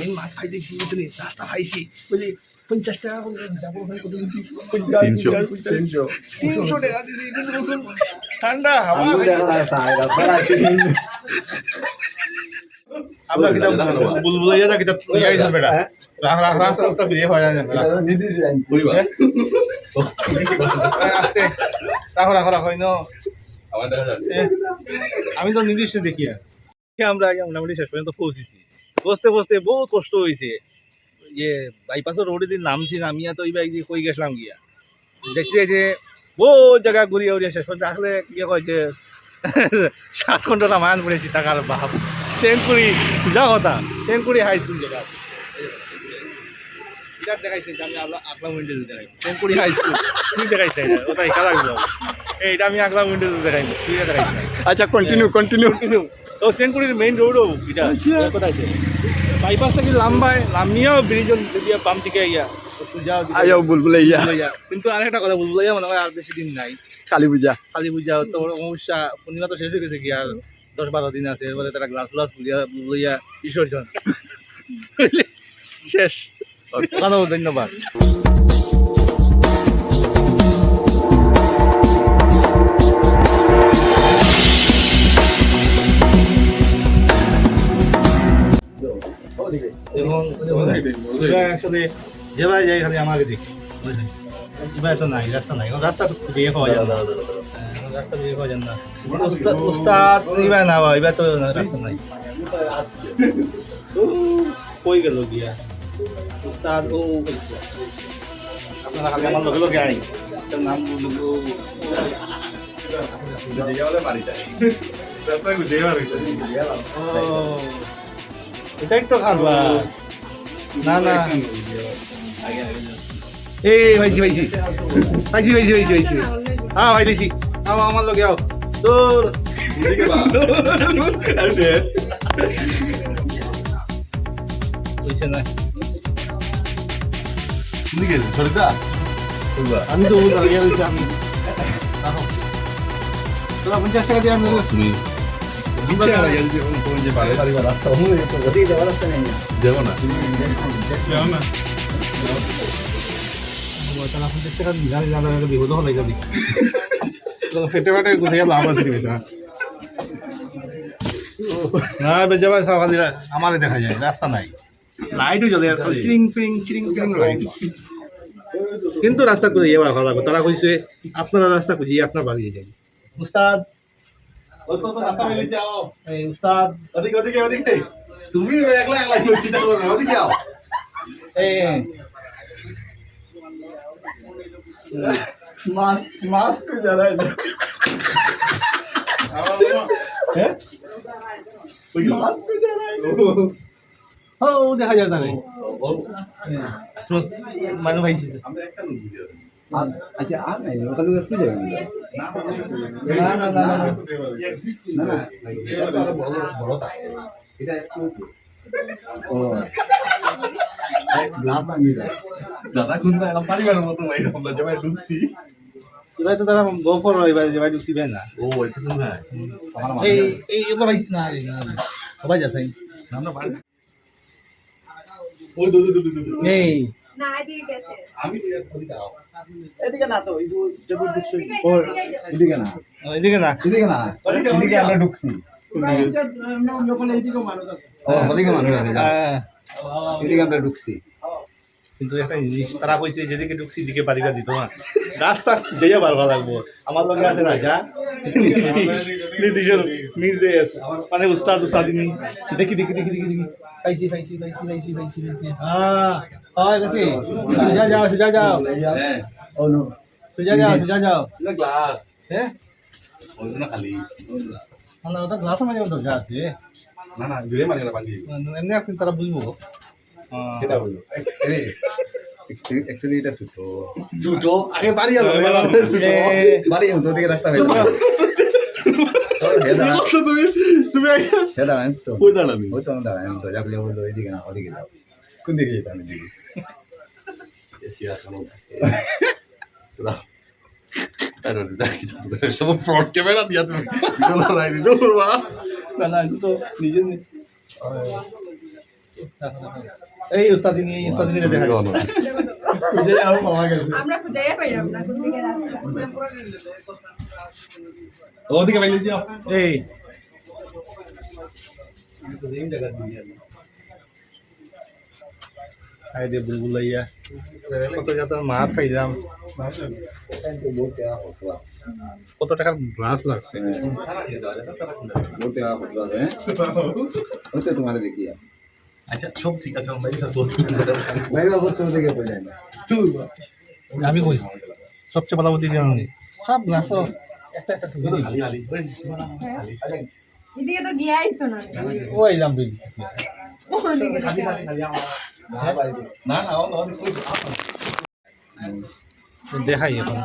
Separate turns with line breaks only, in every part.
Main মাছ খাইতেছি বুঝলি রাস্তা খাইছি বুঝলি পঞ্চাশ টাকা করে যাব ওখানে কত দিচ্ছি
তিনশো।
তিনশো। তিনশো টাকা দিদি ঠান্ডা হাওয়া কিতাব কিতাব ইয়া বেটা। রাস্তা হয়ে যায় না আস্তে। রাখো রাখো রাখো ইনো আমি তো নির্দিষ্ট। দেখি আমরা আগে মোটামুটি শেষ পর্যন্ত পৌঁছেছি। বসতে বসতে বহুত কষ্ট হয়েছে ইয়ে বাইপাসের রোডে দিন নামছি নামিয়া তো ওই বাইক দিয়ে কই গেছিলাম গিয়া। দেখছি যে বহুত জায়গা ঘুরিয়ে উড়িয়ে শেষ পর্যন্ত আসলে গিয়ে কয় যে সাত ঘণ্টা মায়ান পড়েছি টাকার বাপ। সেঞ্চুরি যা কথা। সেঞ্চুরি হাই স্কুল জায়গা এটা দেখাইছে আমি আগলা উইন্ডোজ সেঞ্চুরি হাই স্কুল তুই দেখাইছে এটা ওটা একা লাগল এইটা আমি আগলা উইন্ডোজ দেখাইছি তুই দেখাইছি?
আচ্ছা কন্টিনিউ কন্টিনিউ
কন্টিনিউ তো সেনকুড়ির মেইন রোডও এটা। কোথায়? বাইপাস থেকে লাম্বায়? লামিয়াও ব্রিজ দিয়ে বাম দিকে ইয়া তো পূজা
বুলবুলে ইয়া।
কিন্তু আরেকটা কথা বলব ইয়া মনে হয় আর বেশি দিন নাই।
কালী পূজা।
কালী পূজা তো অমাবস্যা পূর্ণিমা তো শেষ হয়ে গেছে কি আর? দশ বারো দিন আছে এর বলে তারা গ্লাস গ্লাস বুলিয়া বুলিয়া বিসর্জন। শেষ। ধন্যবাদ। এবং আসলে যেভাবে যাই খালি আমাকে দেখি বুঝলেন এবার তো নাই রাস্তা নাই এখন রাস্তা দিয়ে পাওয়া যায় না। হ্যাঁ, রাস্তা দিয়ে পাওয়া যায় না। উস্তাদ উস্তাদ এবার না এবার তো রাস্তা নাই। কই গেল গিয়া? উস্তাদ ও আপনারা খালি আমার লগে লগে আই নাম বলব ও, এটাই তো খাবা না না এই ভাইছি ভাইছি ভাইছি ভাইছি ভাইছি ভাইছি হ্যাঁ ভাই দিছি আও আমার লগে আও তোর হইছে না আমি তো লাগিয়ে রয়েছি আমি রাখো। তোরা পঞ্চাশ টাকা দিয়ে আমি ফেটে ফেটে কোথায় লাভ আছে বেটা না বেজাবা সকাল আমারে দেখা যায় রাস্তা নাই লাইটও জ্বলে আর খালি চিরিং ফিরিং চিরিং ফিরিং লাইট কিন্তু রাস্তা করে এবার ভালো লাগবে তারা কইছে আপনারা রাস্তা খুঁজিয়ে আপনার বাড়ি যাই উস্তাদ উস্তাদ।
তুমি একলা একলা চিন্তা করো না ওদিকে আও।
এই
মাছ মাছ তো জানাই না
হ্যাঁ
মাছ তো জানাই না
ও দেখা যায় চল মানু ভাই।
আচ্ছা আর নাই ওখানে একটু যাবেন
না না না না
না বড় এটা একটু ও
দাদা খুন্দা এলাম পরিবারের মতো ভাই আমরা যাবাই ঢুকছি
এবার তো তারা গোফর এবার যে ভাই ঢুকতে না
ও এটা তো না
এই এই এবার না না সবাই যাচ্ছে
আমরা বাড়ি ওই দুদু দুদু দুদু
এই
না এদিকে গেছে।
আমি
এদিকে না তো এই যে জবরদস্ত ও এদিকে না।
এদিকে না।
এদিকে না। এদিকে আমরা ঢুকছি। ওদিকে মানুষ আছে
হ্যাঁ।
এদিকে আমরা ঢুকছি।
কিন্তু একটা জিনিস তারা কইছে যেদিকে ঢুকছি দিকে বাড়িটা দিত না রাস্তা দিয়ে বারবার লাগবো। আমার লগে আছে না যা নির্দিষ্ট নিজে মানে উস্তাদ উস্তাদ দেখি দেখি দেখি দেখি দেখি। পাইছি পাইছি পাইছি পাইছি পাইছি পাইছি। হ্যাঁ হয় গেছে সুজা যাও সুজা যাও।
ও নো।
সুজা যাও সুজা যাও।
না গ্লাস
হ্যাঁ
ওই না খালি।
না ওটা গ্লাস মাঝে দরজা আছে।
না না জুড়ে মারি না বাঙ্গি
এমনি আপনি তারা বুঝব।
সেটা বলল
অ্যাকচুয়ালি এটা ছোট।
ছুটো? আগে বাড়ি ছুটো।
বাড়ি তো ওদিকে রাস্তা
তুমি তুমি
হেদা তো
কই দাঁড়াবি
ওই তো আমি তো যাবলে বলল এদিকে না ওদিকে যাও কোন দিকে যেতে আমি দিকে
সব ফ্রন্ট ক্যামেরা দিয়া তুমি ভিডিও দিতে
না না তো নিজে এই উস্তাদিনী এই দেখা
আমরা খুঁজাইয়া পাইলাম না কোন দিকে রাস্তা
ওদিকে বাইলে যাও। এই। আই দে বুলবুল ইয়া কত যাতে মাছ পাইলাম।
টাকা
কত টাকার গ্লাস লাগছে?
তোমার দেখিয়া
আচ্ছা সব ঠিক আছে
ভাই বাবু তুমি দেখে বলে না।
আমি কই সবচেয়ে ভালো বুদ্ধি জানি সব গ্লাস একটা একটা খালি খালি
এদিকে তো গিয়ে আইছো না।
ও আইলাম তুই
ওদিকে
খালি খালি খালি না না দেখাই এখন।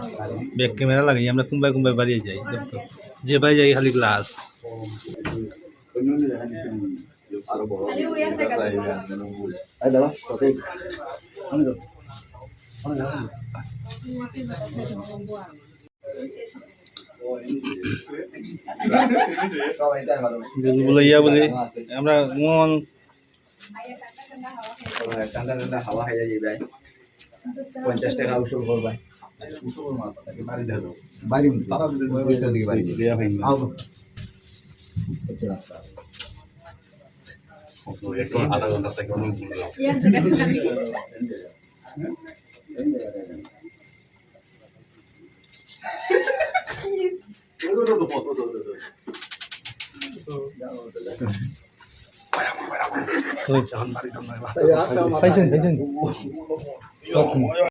ব্যাক ক্যামেরা লাগাই আমরা কোনবাই কোনবাই বাড়িয়ে যাই যে ভাই যাই খালি গ্লাস
আরও বড়
একটা
বুলবুল ইয়া বলে আমরা মন
ঠান্ডা ঠান্ডা হাওয়া খাইয়া যাবে পঞ্চাশ টাকা উসুল করবাই বাড়ি ওইটার দিকে বাড়ি
사이션
대전